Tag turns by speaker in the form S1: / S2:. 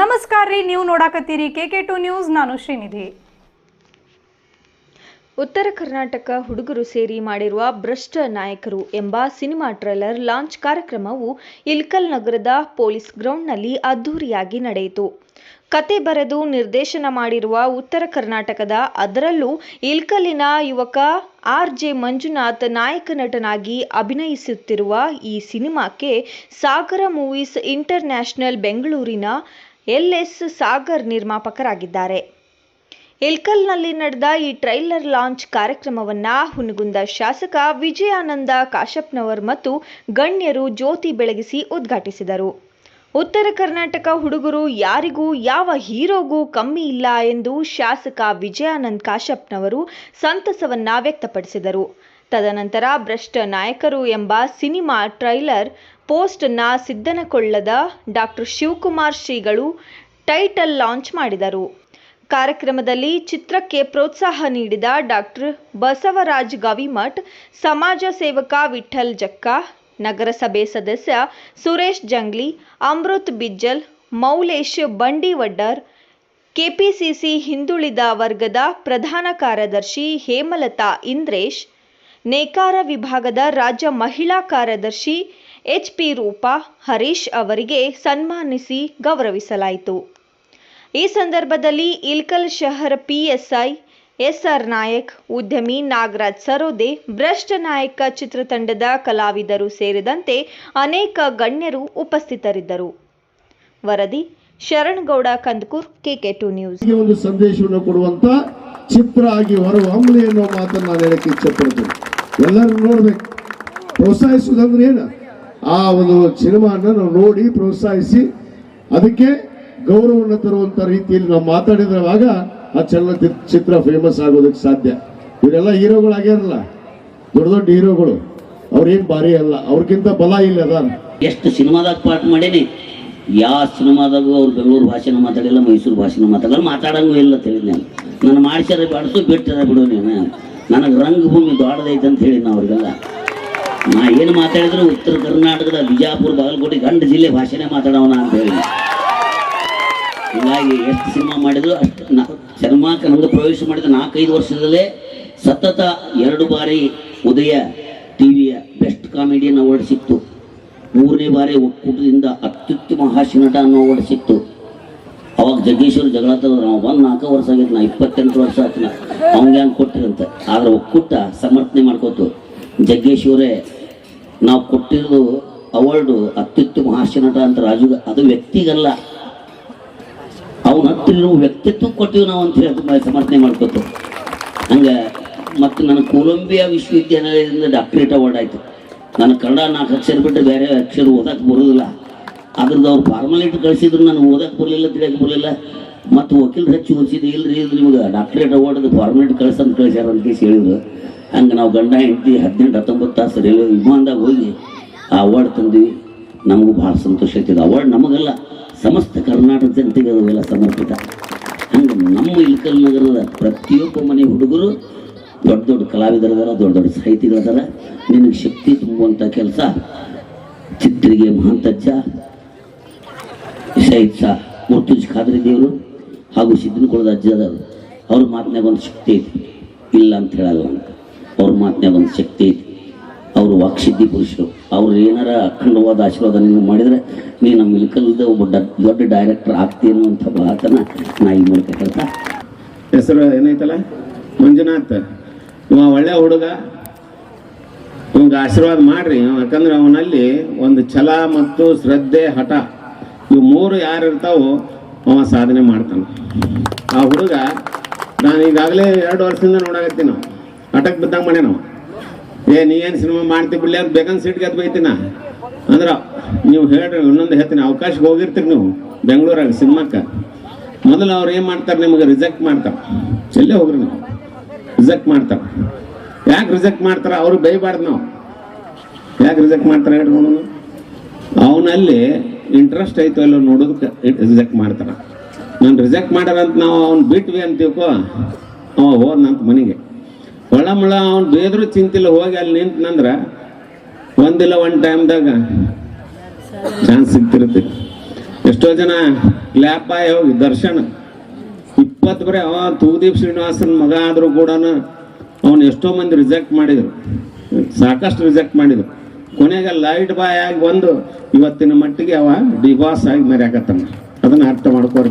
S1: ನಮಸ್ಕಾರ ರೀ, ನೀವು ನೋಡಾಕತ್ತೀರಿ ಕೆ ಕೆ ಟು ನ್ಯೂಸ್, ನಾನು ಶ್ರೀನಿಧಿ.
S2: ಉತ್ತರ ಕರ್ನಾಟಕ ಹುಡುಗರು ಸೇರಿ ಮಾಡಿರುವ ಭ್ರಷ್ಟ ನಾಯಕರು ಎಂಬ ಸಿನಿಮಾ ಟ್ರೇಲರ್ ಲಾಂಚ್ ಕಾರ್ಯಕ್ರಮವು ಇಲ್ಕಲ್ ನಗರದ ಪೊಲೀಸ್ ಗ್ರೌಂಡ್ನಲ್ಲಿ ಅದ್ಧೂರಿಯಾಗಿ ನಡೆಯಿತು. ಕತೆ ಬರೆದು ನಿರ್ದೇಶನ ಮಾಡಿರುವ ಉತ್ತರ ಕರ್ನಾಟಕದ ಅದರಲ್ಲೂ ಇಲ್ಕಲಿನ ಯುವಕ ಆರ್ ಜೆ ಮಂಜುನಾಥ್ ನಾಯಕ ನಟನಾಗಿ ಅಭಿನಯಿಸುತ್ತಿರುವ ಈ ಸಿನಿಮಾಕ್ಕೆ ಸಾಗರ ಮೂವೀಸ್ ಇಂಟರ್ನ್ಯಾಷನಲ್ ಬೆಂಗಳೂರಿನ ಎಲ್ ಎಸ್ ಸಾಗರ್ ನಿರ್ಮಾಪಕರಾಗಿದ್ದಾರೆ. ಎಲ್ಕಲ್ನಲ್ಲಿ ನಡೆದ ಈ ಟ್ರೈಲರ್ ಲಾಂಚ್ ಕಾರ್ಯಕ್ರಮವನ್ನ ಹುನಗುಂದ ಶಾಸಕ ವಿಜಯಾನಂದ ಕಾಶಪ್ನವರ್ ಮತ್ತು ಗಣ್ಯರು ಜ್ಯೋತಿ ಬೆಳಗಿಸಿ ಉದ್ಘಾಟಿಸಿದರು. ಉತ್ತರ ಕರ್ನಾಟಕ ಹುಡುಗರು ಯಾರಿಗೂ ಯಾವ ಹೀರೋಗೂ ಕಮ್ಮಿ ಇಲ್ಲ ಎಂದು ಶಾಸಕ ವಿಜಯಾನಂದ್ ಕಾಶಪ್ಪನವರು ಸಂತಸವನ್ನ ವ್ಯಕ್ತಪಡಿಸಿದರು. ತದನಂತರ ಭ್ರಷ್ಟ ನಾಯಕರು ಎಂಬ ಸಿನಿಮಾ ಟ್ರೈಲರ್ ಪೋಸ್ಟ್ನ ಸಿದ್ದನಕೊಳ್ಳದ ಡಾಕ್ಟರ್ ಶಿವಕುಮಾರ್ ಶ್ರೀಗಳು ಟೈಟಲ್ ಲಾಂಚ್ ಮಾಡಿದರು. ಕಾರ್ಯಕ್ರಮದಲ್ಲಿ ಚಿತ್ರಕ್ಕೆ ಪ್ರೋತ್ಸಾಹ ನೀಡಿದ ಡಾಕ್ಟರ್ ಬಸವರಾಜ್ ಗವಿಮಠ್, ಸಮಾಜ ಸೇವಕ ವಿಠಲ್ ಜಕ್ಕ ನಗರಸಭೆ ಸದಸ್ಯ ಸುರೇಶ್ ಜಂಗ್ಲಿ, ಅಮೃತ್ ಬಿಜ್ಜಲ್, ಮೌಲೇಶ್ ಬಂಡಿವಡ್ಡರ್, ಕೆಪಿಸಿಸಿ ಹಿಂದುಳಿದ ವರ್ಗದ ಪ್ರಧಾನ ಕಾರ್ಯದರ್ಶಿ ಹೇಮಲತಾ ಇಂದ್ರೇಶ್, ನೇಕಾರ ವಿಭಾಗದ ರಾಜ್ಯ ಮಹಿಳಾ ಕಾರ್ಯದರ್ಶಿ ಎಚ್ ಪಿ ರೂಪಾ, ಹರೀಶ್ ಅವರಿಗೆ ಸನ್ಮಾನಿಸಿ ಗೌರವಿಸಲಾಯಿತು. ಈ ಸಂದರ್ಭದಲ್ಲಿ ಇಲ್ಕಲ್ ಶಹರ್ ಪಿಎಸ್ಐ ಎಸ್ಆರ್ ನಾಯಕ್, ಉದ್ಯಮಿ ನಾಗರಾಜ್ ಸರೋದೆ, ಭ್ರಷ್ಟ ನಾಯಕ ಚಿತ್ರತಂಡದ ಕಲಾವಿದರು ಸೇರಿದಂತೆ ಅನೇಕ ಗಣ್ಯರು ಉಪಸ್ಥಿತರಿದ್ದರು. ವರದಿ, Sharanagouda, Kandakur KK two news
S3: ಒಂದು ಸಂದೇಶವನ್ನು ಕೊಡುವಂತ ಚಿತ್ರ ಆಗಿ ಹೊರಹೊಮ್ಮಲಿ ಅನ್ನೋ ಮಾತನ್ನು ನಾನು ಹೇಳಕ್ಕೆ ಇಚ್ಛಪಡ್ತೀನಿ. ಎಲ್ಲರೂ ನೋಡ್ಬೇಕು. ಪ್ರೋತ್ಸಾಹಿಸುವುದಂದ್ರೆ ಏನು? ಆ ಒಂದು ಸಿನಿಮಾನ ನಾವು ನೋಡಿ ಪ್ರೋತ್ಸಾಹಿಸಿ ಅದಕ್ಕೆ ಗೌರವವನ್ನು ತರುವಂತ ರೀತಿಯಲ್ಲಿ ನಾವು ಮಾತಾಡಿದ್ರವಾಗ ಆ ಚಲನಚಿತ್ರ ಫೇಮಸ್ ಆಗೋದಕ್ಕೆ ಸಾಧ್ಯ. ಇವರೆಲ್ಲ ಹೀರೋಗಳಾಗ್ಯಾರಲ್ಲ ದೊಡ್ಡ ದೊಡ್ಡ ಹೀರೋಗಳು. ಅವ್ರೇನ್ ಭಾರಿ ಅಲ್ಲ. ಅವ್ರಿಗಿಂತ ಬಲ ಇಲ್ಲ ಅದ
S4: ಎಷ್ಟು ಸಿನಿಮಾದಾಗ ಪಾಠ ಮಾಡೇನಿ? ಯಾವ ಸಿನಿಮಾದಾಗೂ ಅವ್ರು ಬೆಂಗಳೂರು ಭಾಷೆನ ಮಾತಾಡಿಲ್ಲ, ಮೈಸೂರು ಭಾಷೆನ ಮಾತಾಡಲ್ಲ, ಮಾತಾಡಂಗೂ ಇಲ್ಲ ತಿಳಿದ್ ನಾನು ಮಾಡಿಸ್ಯಾರ ಬಾಡಿಸು ಬಿಟ್ಟರೆ ಬಿಡು ನೀನು. ನನಗೆ ರಂಗಭೂಮಿ ದೊಡ್ಡದೈತೆ ಅಂತ ಹೇಳಿ ನಾ ಅವ್ರಿಗೆಲ್ಲ. ನಾ ಏನು ಮಾತಾಡಿದ್ರು ಉತ್ತರ ಕರ್ನಾಟಕದ ಬಿಜಾಪುರ, ಬಾಗಲಕೋಟೆ, ಗಂಡ ಜಿಲ್ಲೆ ಭಾಷೆನೇ ಮಾತಾಡೋಣ ಅಂತ ಹೇಳಿ. ಹೀಗಾಗಿ ಎಷ್ಟು ಸಿನಿಮಾ ಮಾಡಿದ್ರು ಅಷ್ಟು ನಾ ಸಿನಿಮಾಕ್ಕೆ ನಂಗೆ ಪ್ರವೇಶ ಮಾಡಿದ ನಾಲ್ಕೈದು ವರ್ಷದಲ್ಲೇ ಸತತ ಎರಡು ಬಾರಿ ಉದಯ ಟಿವಿಯ ಬೆಸ್ಟ್ ಕಾಮಿಡಿಯನ್ನು ಅವಾರ್ಡ್ ಸಿಕ್ತು. ಮೂರನೇ ಬಾರಿ ಒಕ್ಕೂಟದಿಂದ ಅತ್ಯುತ್ತಮ ಹಾಸ್ಯ ನಟ ಅನ್ನೋ ಅವಾರ್ಡ್ ಸಿಕ್ತು. ಅವಾಗ ಜಗ್ಗೇಶ್ವರ ಜಗಳ ನಾವು ಒಂದು ನಾಲ್ಕು ವರ್ಷ ಆಗಿತ್ತು ನಾ ಇಪ್ಪತ್ತೆಂಟು ವರ್ಷ ಆಯ್ತು ನಾ ಅವ್ನಿಗೆ ಹಂಗೆ ಕೊಟ್ಟಿರಂತೆ. ಆದ್ರೆ ಒಕ್ಕೂಟ ಸಮರ್ಥನೆ ಮಾಡ್ಕೋತು. ಜಗ್ಗೇಶ್ವರೇ, ನಾವು ಕೊಟ್ಟಿರೋದು ಅವಾರ್ಡು ಅತ್ಯುತ್ತಮ ಹಾಸ್ಯ ನಟ ಅಂತ ರಾಜು, ಅದು ವ್ಯಕ್ತಿಗಲ್ಲ. ಅವನ ಹತ್ರ ನಾವು ವ್ಯಕ್ತಿತ್ವ ಕೊಟ್ಟಿವಿ ನಾವು ಅಂತ ಹೇಳಿ ಸಮರ್ಥನೆ ಮಾಡ್ಕೋತು ಹಂಗೆ ಮತ್ತು ನನ್ನ ಕೊಲಂಬಿಯಾ ವಿಶ್ವವಿದ್ಯಾನಿಲಯದಿಂದ ಡಾಕ್ಟರೇಟ್ ಅವಾರ್ಡ್ ಆಯಿತು. ನಾನು ಕನ್ನಡ ನಾಲ್ಕು ಅಕ್ಷರ ಬಿಟ್ಟು ಬೇರೆ ಅಕ್ಷರ ಓದಕ್ಕೆ ಬರೋದಿಲ್ಲ. ಅದ್ರದ್ದು ಅವ್ರು ಫಾರ್ಮಾಲಿಟಿ ಕಳಿಸಿದ್ರು, ನಾನು ಓದಕ್ಕೆ ಬರಲಿಲ್ಲ, ತಿಳಿಯಕ್ಕೆ ಬರಲಿಲ್ಲ. ಮತ್ತು ವಕೀಲರು ಹೆಚ್ಚು ಓದಿಸಿದ್ದು, ಇಲ್ರಿ ಇದು ನಿಮ್ಗೆ ಡಾಕ್ಟರೇಟ್ ಅವಾರ್ಡ್ ಫಾರ್ಮಾಲಿಟಿ ಕಳ್ಸಂತ ಕಳಿಸ್ಯಾರ ಅಂತ ಹೇಳಿದ್ರು. ಹಂಗೆ ನಾವು ಗಂಡ ಹೆಂಡತಿ ಹದಿನೆಂಟು, ಹತ್ತೊಂಬತ್ತು ತಾಸು ರೈಲ್ವೆ ವಿಮಾನದಾಗ ಹೋಗಿ ಆ ಅವಾರ್ಡ್ ತಂದ್ವಿ. ನಮಗೂ ಭಾಳ ಸಂತೋಷ ಆಯ್ತಿದೆ ಅವಾರ್ಡ್ ನಮಗಲ್ಲ ಸಮಸ್ತ ಕರ್ನಾಟಕ ಜನತೆಗೆ ಅವೆಲ್ಲ ಸಮರ್ಪಿತ. ಹಂಗೆ ನಮ್ಮ ಇಳಕಲ್ ನಗರದ ಪ್ರತಿಯೊಬ್ಬ ಮನೆ ಹುಡುಗರು ದೊಡ್ಡ ದೊಡ್ಡ ಕಲಾವಿದರದಾರ ದೊಡ್ಡ ದೊಡ್ಡ ಸಾಹಿತಿಗಳದಾರ ನಿನಗೆ ಶಕ್ತಿ ತುಂಬುವಂಥ ಕೆಲಸ ಚಿತ್ರಿಗೆ ಮಹಂತಜ್ಜ ಶಹೀದ್ ಸಾ ಮುರ್ತುಜ್ ಖಾದ್ರಿ ದೇವರು ಹಾಗೂ ಸಿದ್ದನಕೊಳದ ಅಜ್ಜ ಅದಾರು. ಅವ್ರ ಮಾತಿನಾಗ ಒಂದು ಶಕ್ತಿ ಐತಿ. ಇಲ್ಲ ಅಂತ ಹೇಳಲ್ಲ ಅವ್ರ ಮಾತಿನಾಗ ಒಂದು ಶಕ್ತಿ ಐತಿ. ಅವರು ವಾಕ್ಸಿದ್ಧಿ ಪುರುಷರು. ಅವ್ರು ಏನಾರ ಅಖಂಡವಾದ ಆಶೀರ್ವಾದ ನೀನು ಮಾಡಿದರೆ ನೀ ನಮ್ಮ ಇಲ್ಕಲ್ದ ಒಬ್ಬ ದೊಡ್ಡ ಡೈರೆಕ್ಟರ್ ಆಗ್ತೀನಿ ಅಂತ ಮಾತನ್ನ ನಾ ಈ ಮೂಲಕ ಹೇಳ್ತಾ.
S5: ಹೆಸರು ಏನೈತಲ್ಲ ಮಂಜುನಾಥ್. ಇವ ಒಳ್ಳೆ ಹುಡುಗ. ಇವಾಗ ಆಶೀರ್ವಾದ ಮಾಡ್ರಿ. ಯಾಕಂದ್ರೆ ಅವನಲ್ಲಿ ಒಂದು ಛಲ ಮತ್ತು ಶ್ರದ್ಧೆ, ಹಠ. ಇವು ಮೂರು ಯಾರು ಇರ್ತಾವೋ ಅವ ಸಾಧನೆ ಮಾಡ್ತಾನೆ. ಆ ಹುಡುಗ ನಾನು ಈಗಾಗಲೇ ಎರಡು ವರ್ಷದಿಂದ ನೋಡಾಕತ್ತೀನಿ ನಾವು. ಹಠಕ್ಕೆ ಬಿದ್ದಂಗೆ ಮಾಡ್ಯ ನಾವು ಏ, ನೀ ಏನು ಸಿನಿಮಾ ಮಾಡ್ತಿ ಬಿಡ್ಲಿ? ಅಂತ ಬೇಕಂತ ಸೀಟ್ ಎದ್ದು ಬೈತಿನ? ಅಂದ್ರೆ ನೀವು ಹೇಳ್ರಿ, ಇನ್ನೊಂದು ಹೇಳ್ತೀನಿ. ಅವಕಾಶಕ್ಕೆ ಹೋಗಿರ್ತೀರಿ ನೀವು, ಬೆಂಗಳೂರಾಗ ಸಿನಿಮಾಕ್ಕೆ ಮೊದಲು ಅವ್ರು ಏನು ಮಾಡ್ತಾರೆ ನಿಮಗೆ? ರಿಜೆಕ್ಟ್ ಮಾಡ್ತಾರೆ. ಎಲ್ಲೇ ಹೋಗ್ರಿ ನೀವು? ರಿಜೆಕ್ಟ್ ಮಾಡ್ತಾರೆ. ಯಾಕೆ ರಿಜೆಕ್ಟ್ ಮಾಡ್ತಾರೆ? ಅವ್ರಿಗೆ ಬೈಬಾರ್ದು ನಾವು. ಯಾಕೆ ರಿಜೆಕ್ಟ್ ಮಾಡ್ತಾರೆ ಹೇಳ್ರಿ ಅವನಲ್ಲಿ ಇಂಟ್ರೆಸ್ಟ್ ಐತೋ ಇಲ್ಲೋ ನೋಡೋದಕ್ಕೆ ರಿಜೆಕ್ಟ್ ಮಾಡ್ತಾರೆ. ನಾನು ರಿಜೆಕ್ಟ್ ಮಾಡ್ಯಾರಂತ ನಾವು ಅವ್ನು ಬಿಟ್ವಿ ಅಂತೀವಿ? ಅವ ಹೋದ್ನಂತ ಮನೆಗೆ. ಒಳಮಳ ಅವ್ನು ಬೇದ್ರು ಚಿಂತಿಲ್ಲ ಹೋಗಿ ಅಲ್ಲಿ ನಿಂತನಂದ್ರ ಒಂದಿಲ್ಲ ಒಂದು ಟೈಮ್ದಾಗ ಚಾನ್ಸ್ ಸಿಗ್ತಿರುತ್ತೆ. ಎಷ್ಟೋ ಜನ ಲ್ಯಾಪ್ ಬಾಯ್ ಹೋಗಿ ದರ್ಶನ. ಇಪ್ಪತ್ತು ಬರೀ, ಅವ ತೂದೀಪ್ ಶ್ರೀನಿವಾಸನ ಮಗ ಆದರೂ ಕೂಡ ಅವನು ಎಷ್ಟೋ ಮಂದಿ ರಿಜೆಕ್ಟ್ ಮಾಡಿದ್ರು. ಸಾಕಷ್ಟು ರಿಜೆಕ್ಟ್ ಮಾಡಿದ್ರು. ಕೊನೆಗೆ ಲೈಟ್ ಬಾಯ್ ಆಗಿ ಬಂದು ಇವತ್ತಿನ ಮಟ್ಟಿಗೆ ಅವ ಡಿಬಾಸ್ ಆಗಿ ಮರ್ಯಾಕತ್ತಾನ. ಅದನ್ನ ಅರ್ಥ ಮಾಡ್ಕೋರಿ